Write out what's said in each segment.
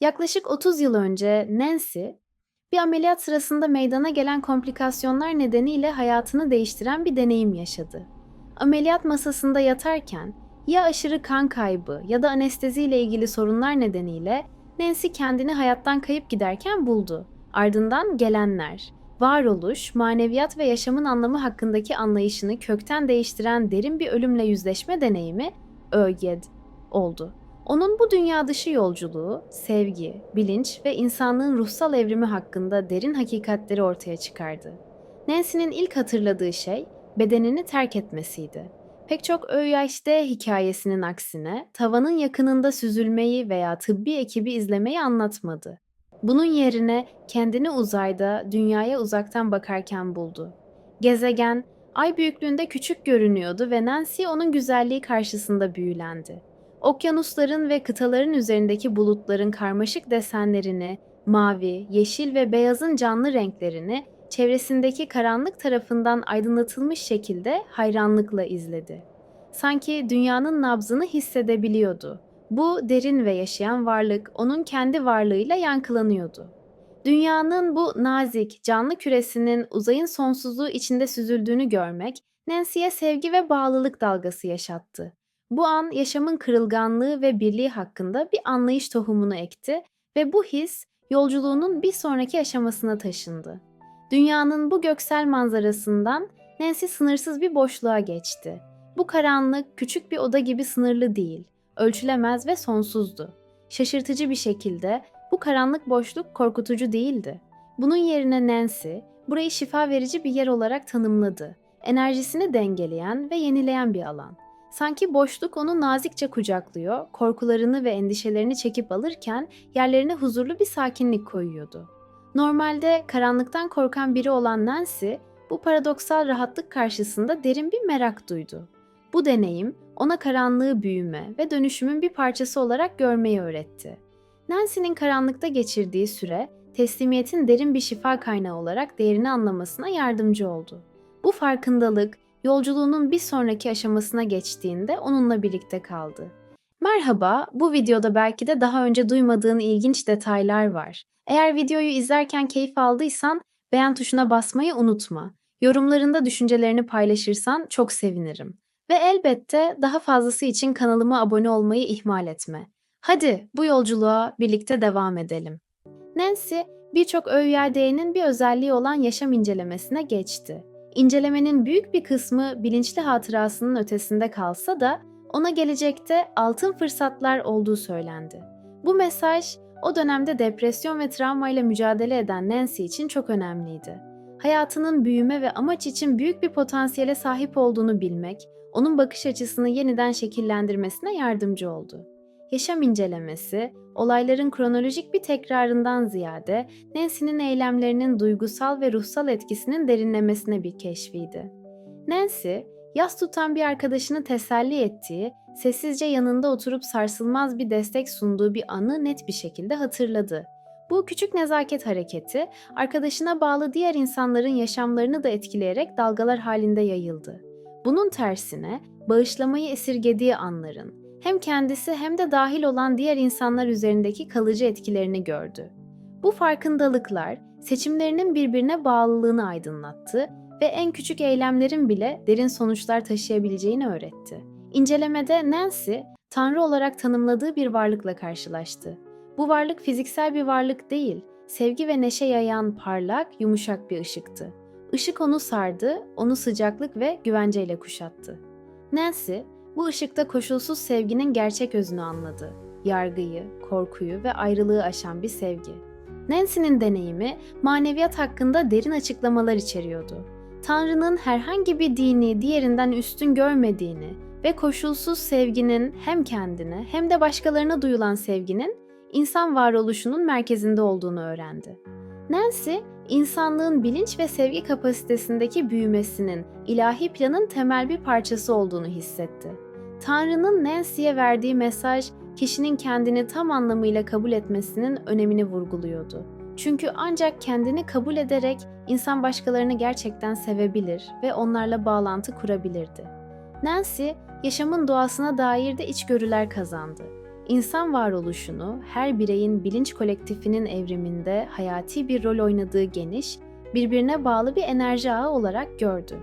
Yaklaşık 30 yıl önce Nancy, bir ameliyat sırasında meydana gelen komplikasyonlar nedeniyle hayatını değiştiren bir deneyim yaşadı. Ameliyat masasında yatarken ya aşırı kan kaybı ya da anestezi ile ilgili sorunlar nedeniyle Nancy kendini hayattan kayıp giderken buldu. Ardından gelenler, varoluş, maneviyat ve yaşamın anlamı hakkındaki anlayışını kökten değiştiren derin bir ölümle yüzleşme deneyimi ÖGED oldu. Onun bu dünya dışı yolculuğu, sevgi, bilinç ve insanlığın ruhsal evrimi hakkında derin hakikatleri ortaya çıkardı. Nancy'nin ilk hatırladığı şey bedenini terk etmesiydi. Pek çok ÖYH'de hikayesinin aksine tavanın yakınında süzülmeyi veya tıbbi ekibi izlemeyi anlatmadı. Bunun yerine kendini uzayda, dünyaya uzaktan bakarken buldu. Gezegen, ay büyüklüğünde küçük görünüyordu ve Nancy onun güzelliği karşısında büyülendi. Okyanusların ve kıtaların üzerindeki bulutların karmaşık desenlerini, mavi, yeşil ve beyazın canlı renklerini çevresindeki karanlık tarafından aydınlatılmış şekilde hayranlıkla izledi. Sanki dünyanın nabzını hissedebiliyordu. Bu derin ve yaşayan varlık onun kendi varlığıyla yankılanıyordu. Dünyanın bu nazik, canlı küresinin uzayın sonsuzluğu içinde süzüldüğünü görmek Nancy'ye sevgi ve bağlılık dalgası yaşattı. Bu an yaşamın kırılganlığı ve birliği hakkında bir anlayış tohumunu ekti ve bu his yolculuğunun bir sonraki aşamasına taşındı. Dünyanın bu göksel manzarasından Nancy sınırsız bir boşluğa geçti. Bu karanlık küçük bir oda gibi sınırlı değil, ölçülemez ve sonsuzdu. Şaşırtıcı bir şekilde bu karanlık boşluk korkutucu değildi. Bunun yerine Nancy burayı şifa verici bir yer olarak tanımladı. Enerjisini dengeleyen ve yenileyen bir alan. Sanki boşluk onu nazikçe kucaklıyor, korkularını ve endişelerini çekip alırken yerlerine huzurlu bir sakinlik koyuyordu. Normalde karanlıktan korkan biri olan Nancy, bu paradoksal rahatlık karşısında derin bir merak duydu. Bu deneyim ona karanlığı büyüme ve dönüşümün bir parçası olarak görmeyi öğretti. Nancy'nin karanlıkta geçirdiği süre, teslimiyetin derin bir şifa kaynağı olarak değerini anlamasına yardımcı oldu. Bu farkındalık, yolculuğunun bir sonraki aşamasına geçtiğinde onunla birlikte kaldı. Merhaba, bu videoda belki de daha önce duymadığın ilginç detaylar var. Eğer videoyu izlerken keyif aldıysan beğen tuşuna basmayı unutma. Yorumlarında düşüncelerini paylaşırsan çok sevinirim. Ve elbette daha fazlası için kanalıma abone olmayı ihmal etme. Hadi bu yolculuğa birlikte devam edelim. Nancy, birçok ÖYD'nin bir özelliği olan yaşam incelemesine geçti. İncelemenin büyük bir kısmı bilinçli hatırasının ötesinde kalsa da ona gelecekte altın fırsatlar olduğu söylendi. Bu mesaj o dönemde depresyon ve travmayla mücadele eden Nancy için çok önemliydi. Hayatının büyüme ve amaç için büyük bir potansiyele sahip olduğunu bilmek, onun bakış açısını yeniden şekillendirmesine yardımcı oldu. Yaşam incelemesi, olayların kronolojik bir tekrarından ziyade Nancy'nin eylemlerinin duygusal ve ruhsal etkisinin derinlemesine bir keşfiydi. Nancy, yas tutan bir arkadaşını teselli ettiği, sessizce yanında oturup sarsılmaz bir destek sunduğu bir anı net bir şekilde hatırladı. Bu küçük nezaket hareketi, arkadaşına bağlı diğer insanların yaşamlarını da etkileyerek dalgalar halinde yayıldı. Bunun tersine, bağışlamayı esirgediği anların, hem kendisi hem de dahil olan diğer insanlar üzerindeki kalıcı etkilerini gördü. Bu farkındalıklar seçimlerinin birbirine bağlılığını aydınlattı ve en küçük eylemlerin bile derin sonuçlar taşıyabileceğini öğretti. İncelemede Nancy, Tanrı olarak tanımladığı bir varlıkla karşılaştı. Bu varlık fiziksel bir varlık değil, sevgi ve neşe yayan parlak, yumuşak bir ışıktı. Işık onu sardı, onu sıcaklık ve güvenceyle kuşattı. Nancy, bu ışıkta koşulsuz sevginin gerçek özünü anladı. Yargıyı, korkuyu ve ayrılığı aşan bir sevgi. Nancy'nin deneyimi maneviyat hakkında derin açıklamalar içeriyordu. Tanrı'nın herhangi bir dini diğerinden üstün görmediğini ve koşulsuz sevginin hem kendine hem de başkalarına duyulan sevginin insan varoluşunun merkezinde olduğunu öğrendi. Nancy, insanlığın bilinç ve sevgi kapasitesindeki büyümesinin ilahi planın temel bir parçası olduğunu hissetti. Tanrı'nın Nancy'ye verdiği mesaj kişinin kendini tam anlamıyla kabul etmesinin önemini vurguluyordu. Çünkü ancak kendini kabul ederek insan başkalarını gerçekten sevebilir ve onlarla bağlantı kurabilirdi. Nancy, yaşamın doğasına dair de içgörüler kazandı. insan varoluşunu her bireyin bilinç kolektifinin evriminde hayati bir rol oynadığı geniş, birbirine bağlı bir enerji ağı olarak gördü.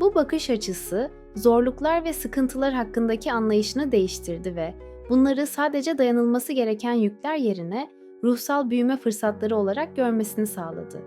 Bu bakış açısı zorluklar ve sıkıntılar hakkındaki anlayışını değiştirdi ve bunları sadece dayanılması gereken yükler yerine ruhsal büyüme fırsatları olarak görmesini sağladı.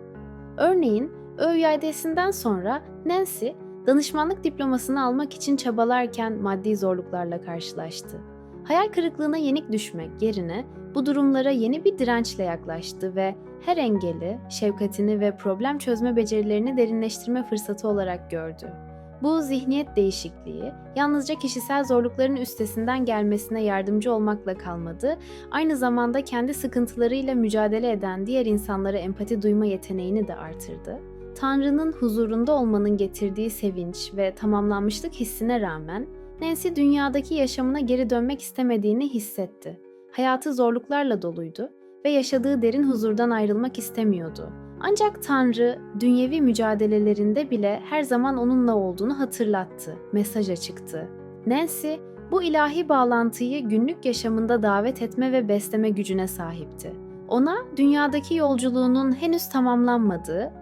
Örneğin, ÖYD'sinden sonra Nancy, danışmanlık diplomasını almak için çabalarken maddi zorluklarla karşılaştı. Hayal kırıklığına yenik düşmek yerine bu durumlara yeni bir dirençle yaklaştı ve her engeli, şefkatini ve problem çözme becerilerini derinleştirme fırsatı olarak gördü. Bu zihniyet değişikliği yalnızca kişisel zorlukların üstesinden gelmesine yardımcı olmakla kalmadı, aynı zamanda kendi sıkıntılarıyla mücadele eden diğer insanlara empati duyma yeteneğini de artırdı. Tanrı'nın huzurunda olmanın getirdiği sevinç ve tamamlanmışlık hissine rağmen Nancy dünyadaki yaşamına geri dönmek istemediğini hissetti. Hayatı zorluklarla doluydu ve yaşadığı derin huzurdan ayrılmak istemiyordu. Ancak Tanrı dünyevi mücadelelerinde bile her zaman onunla olduğunu hatırlattı, mesaja çıktı. Nancy bu ilahi bağlantıyı günlük yaşamında davet etme ve besleme gücüne sahipti. Ona dünyadaki yolculuğunun henüz tamamlanmadığı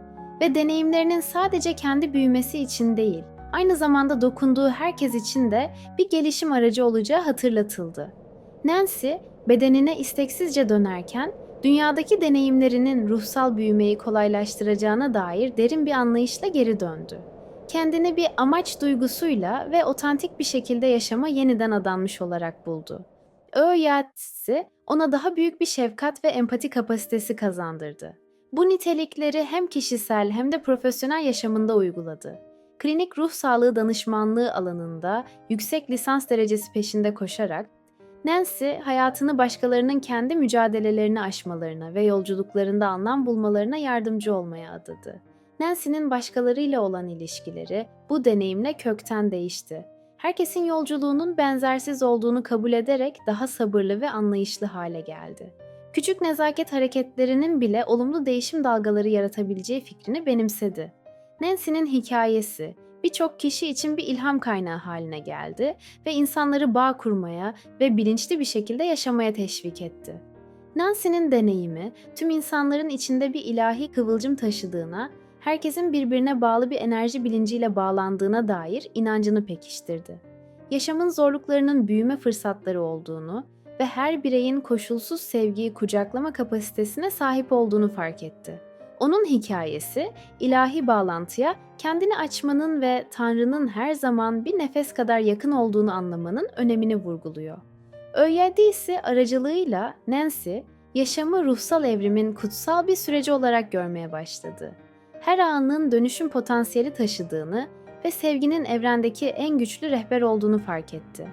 ve deneyimlerinin sadece kendi büyümesi için değil, aynı zamanda dokunduğu herkes için de bir gelişim aracı olacağı hatırlatıldı. Nancy, bedenine isteksizce dönerken dünyadaki deneyimlerinin ruhsal büyümeyi kolaylaştıracağına dair derin bir anlayışla geri döndü. Kendini bir amaç duygusuyla ve otantik bir şekilde yaşama yeniden adanmış olarak buldu. Öğyatisi ona daha büyük bir şefkat ve empati kapasitesi kazandırdı. Bu nitelikleri hem kişisel hem de profesyonel yaşamında uyguladı. Klinik ruh sağlığı danışmanlığı alanında yüksek lisans derecesi peşinde koşarak Nancy, hayatını başkalarının kendi mücadelelerini aşmalarına ve yolculuklarında anlam bulmalarına yardımcı olmaya adadı. Nancy'nin başkalarıyla olan ilişkileri bu deneyimle kökten değişti. Herkesin yolculuğunun benzersiz olduğunu kabul ederek daha sabırlı ve anlayışlı hale geldi. Küçük nezaket hareketlerinin bile olumlu değişim dalgaları yaratabileceği fikrini benimsedi. Nancy'nin hikayesi, birçok kişi için bir ilham kaynağı haline geldi ve insanları bağ kurmaya ve bilinçli bir şekilde yaşamaya teşvik etti. Nancy'nin deneyimi tüm insanların içinde bir ilahi kıvılcım taşıdığına, herkesin birbirine bağlı bir enerji bilinciyle bağlandığına dair inancını pekiştirdi. Yaşamın zorluklarının büyüme fırsatları olduğunu ve her bireyin koşulsuz sevgiyi kucaklama kapasitesine sahip olduğunu fark etti. Onun hikayesi ilahi bağlantıya kendini açmanın ve Tanrı'nın her zaman bir nefes kadar yakın olduğunu anlamanın önemini vurguluyor. ise aracılığıyla Nancy, yaşamı ruhsal evrimin kutsal bir süreci olarak görmeye başladı. Her anın dönüşüm potansiyeli taşıdığını ve sevginin evrendeki en güçlü rehber olduğunu fark etti.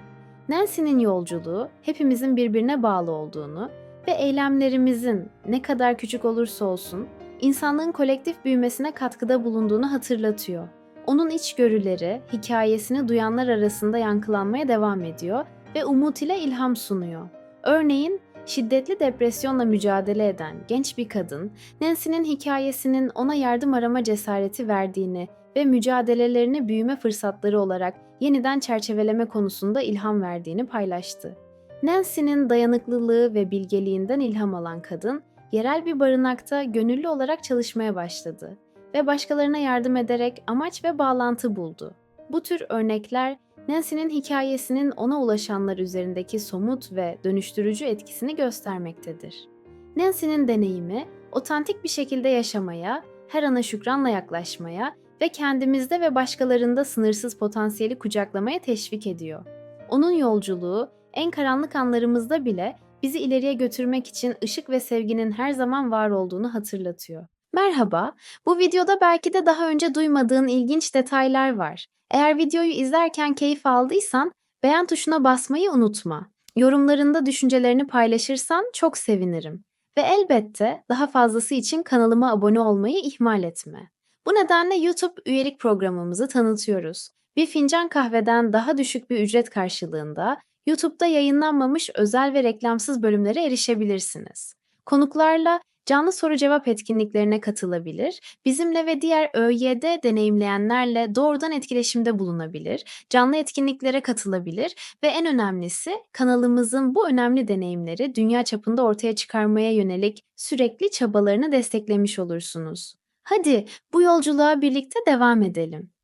Nancy'nin yolculuğu hepimizin birbirine bağlı olduğunu ve eylemlerimizin ne kadar küçük olursa olsun insanlığın kolektif büyümesine katkıda bulunduğunu hatırlatıyor. Onun içgörüleri, hikayesini duyanlar arasında yankılanmaya devam ediyor ve umut ile ilham sunuyor. Örneğin şiddetli depresyonla mücadele eden genç bir kadın, Nancy'nin hikayesinin ona yardım arama cesareti verdiğini ve mücadelelerini büyüme fırsatları olarak yeniden çerçeveleme konusunda ilham verdiğini paylaştı. Nancy'nin dayanıklılığı ve bilgeliğinden ilham alan kadın, yerel bir barınakta gönüllü olarak çalışmaya başladı ve başkalarına yardım ederek amaç ve bağlantı buldu. Bu tür örnekler Nancy'nin hikayesinin ona ulaşanlar üzerindeki somut ve dönüştürücü etkisini göstermektedir. Nancy'nin deneyimi, otantik bir şekilde yaşamaya, her ana şükranla yaklaşmaya ve kendimizde ve başkalarında sınırsız potansiyeli kucaklamaya teşvik ediyor. Onun yolculuğu en karanlık anlarımızda bile bizi ileriye götürmek için ışık ve sevginin her zaman var olduğunu hatırlatıyor. Merhaba, bu videoda belki de daha önce duymadığın ilginç detaylar var. Eğer videoyu izlerken keyif aldıysan beğen tuşuna basmayı unutma. Yorumlarında düşüncelerini paylaşırsan çok sevinirim. Ve elbette daha fazlası için kanalıma abone olmayı ihmal etme. Bu nedenle YouTube üyelik programımızı tanıtıyoruz. Bir fincan kahveden daha düşük bir ücret karşılığında YouTube'da yayınlanmamış özel ve reklamsız bölümlere erişebilirsiniz. Konuklarla Canlı soru cevap etkinliklerine katılabilir, bizimle ve diğer ÖYD deneyimleyenlerle doğrudan etkileşimde bulunabilir, canlı etkinliklere katılabilir ve en önemlisi kanalımızın bu önemli deneyimleri dünya çapında ortaya çıkarmaya yönelik sürekli çabalarını desteklemiş olursunuz. Hadi bu yolculuğa birlikte devam edelim.